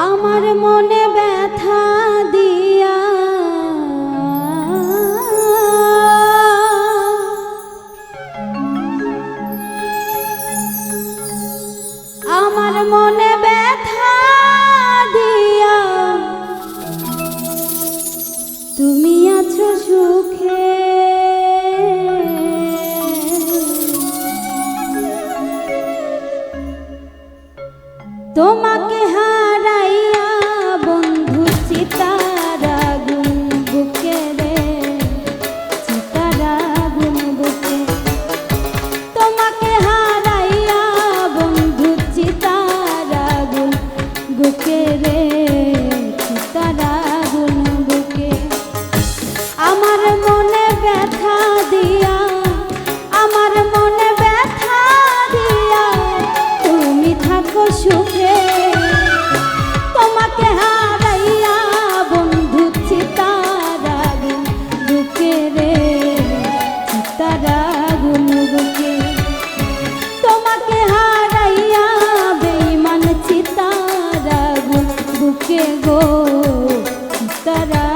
আমার মনে ব্যথা দিয়া। আমার মনে ব্যথা দিয়া। তুমি আছো সুখে। তোমাকে গো তারা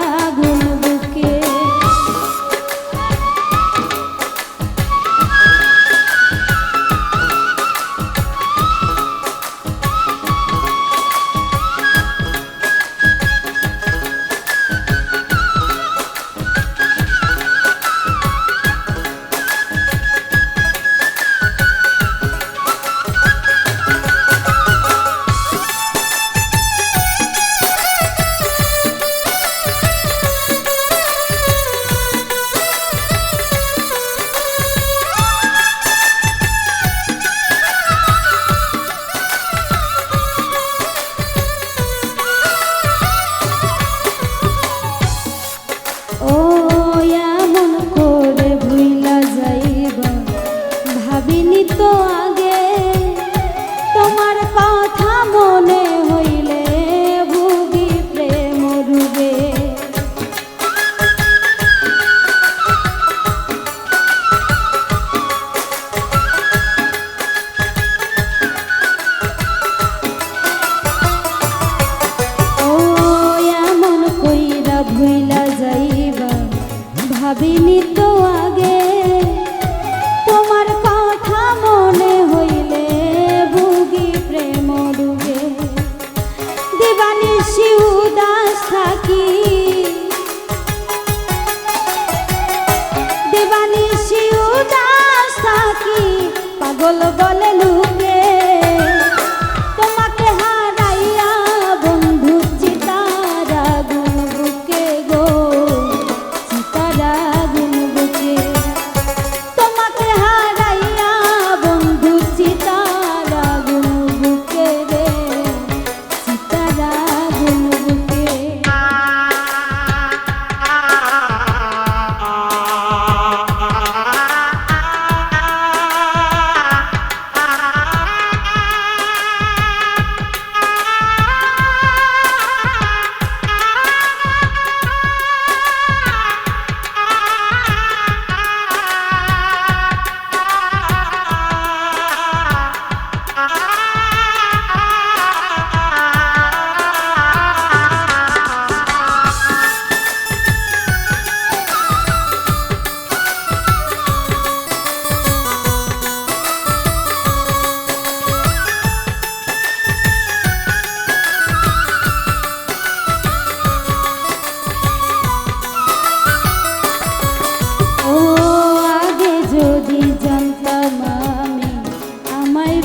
যাবে নিত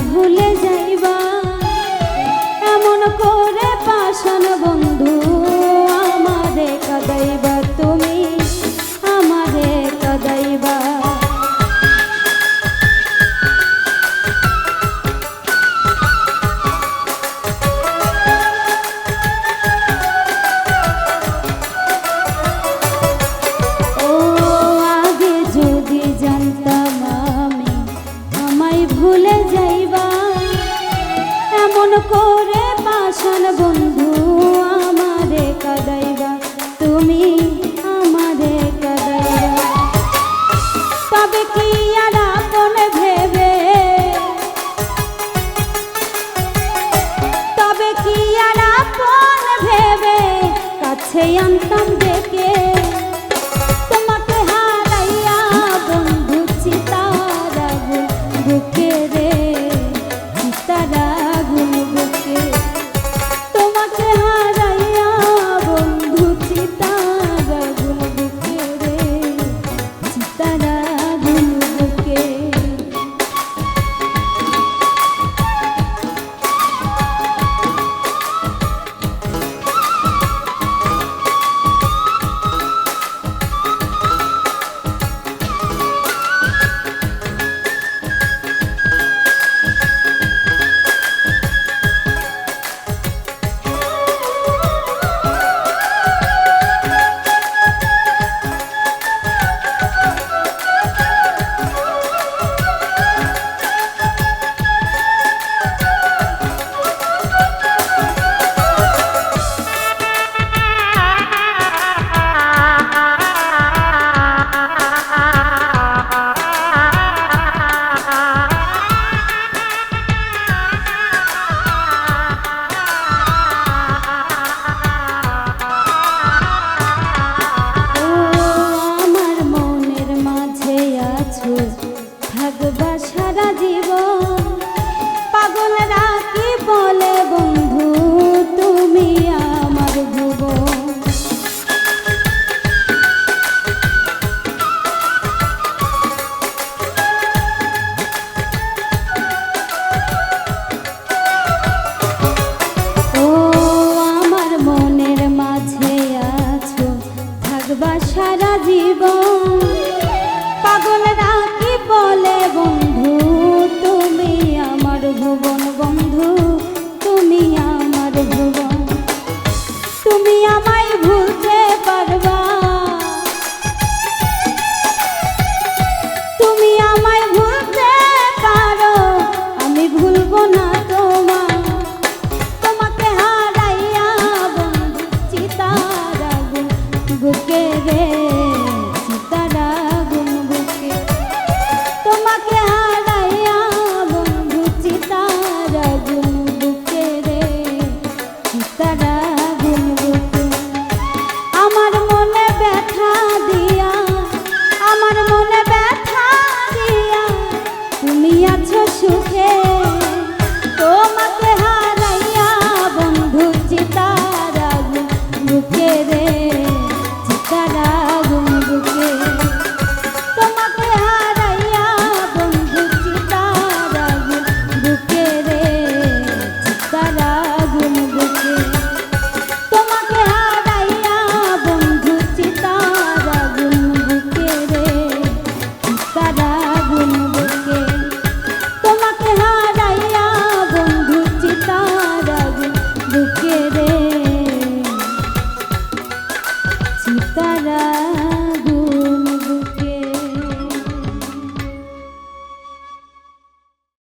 ভুলে যা করে পাশান বন্ধু আমারে কাদাইবা তুমি আমারে কাদাইবা তবে কি আর আপন ভেবে? তবে কি আর আপন ভেবে? কাছে আনতাম ডেকে 날 봐.